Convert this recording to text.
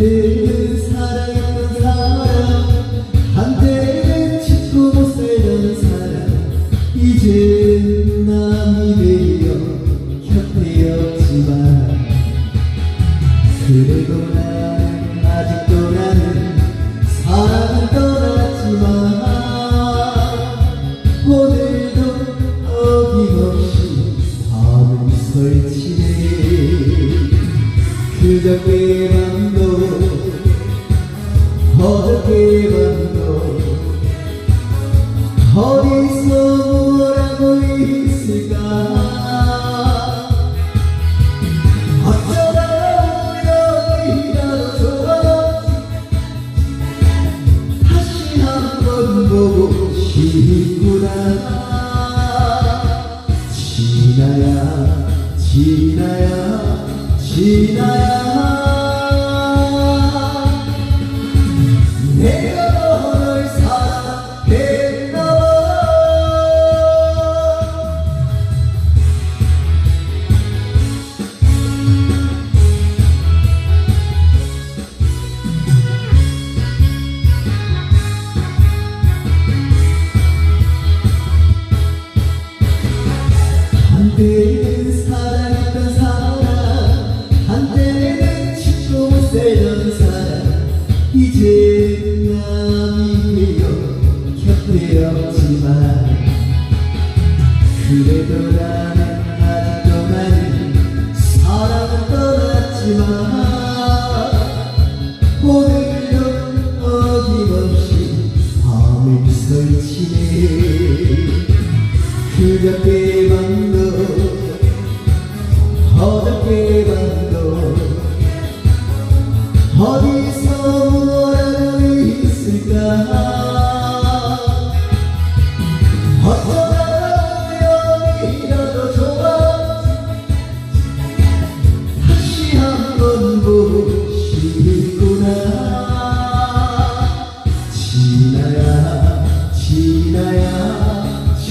한때는 사랑했던 사람 한때는 짓고 못 살던 사람 이제 남이 되어 곁에 없지만 그래도 아직도 나는 사랑은 떠났지만 오늘도 어김없이 밤을 설치 싶구나. 지나야 지나야 지나야 짓고 못 살던 사람 이제 남이 되어 곁에 없지만 그래도 나는 아직도 나는 사랑은 떠났지만 오늘도 어김없이 밤을 설치네 그저